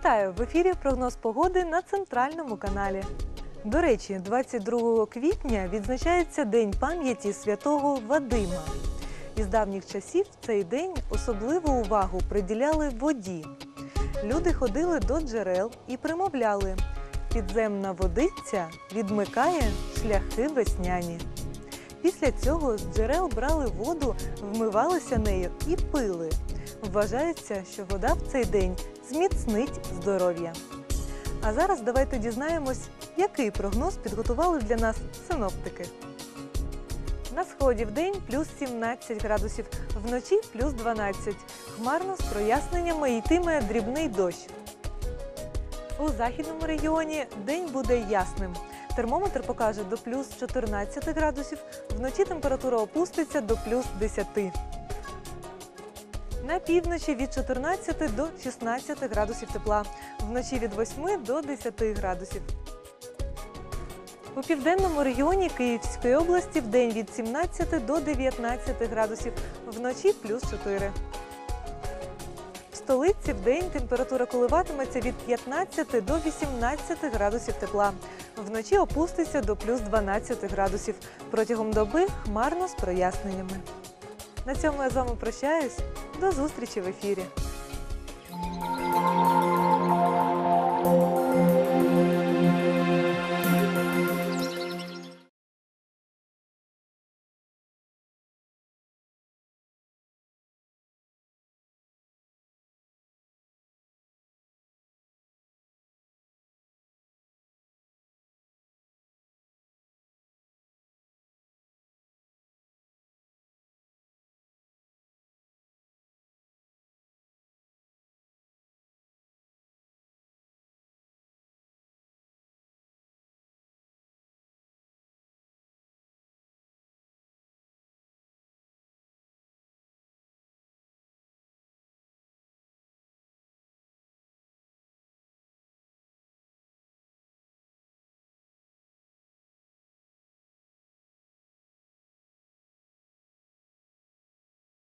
Вітаю в ефірі прогноз погоди на центральному каналі. До речі, 22 квітня відзначається День пам'яті святого Вадима. Із давніх часів в цей день особливу увагу приділяли воді. Люди ходили до джерел і примовляли: підземна водиця відмикає шляхи весняні. Після цього з джерел брали воду, вмивалися нею і пили. Вважається, що вода в цей день зміцнить здоров'я. А зараз давайте дізнаємось, який прогноз підготували для нас синоптики. На сході в день плюс 17 градусів, вночі плюс 12. Хмарно з проясненнями йтиме дрібний дощ. У західному регіоні день буде ясним. Термометр покаже до плюс 14 градусів, вночі температура опуститься до плюс 10. На півночі від 14 до 16 градусів тепла, вночі від 8 до 10 градусів. У південному регіоні Київської області в день від 17 до 19 градусів, вночі плюс 4. В столиці в день температура коливатиметься від 15 до 18 градусів тепла. Вночі опуститься до плюс 12 градусів. Протягом доби хмарно з проясненнями. На цьому я з вами прощаюсь. До зустрічі в ефірі.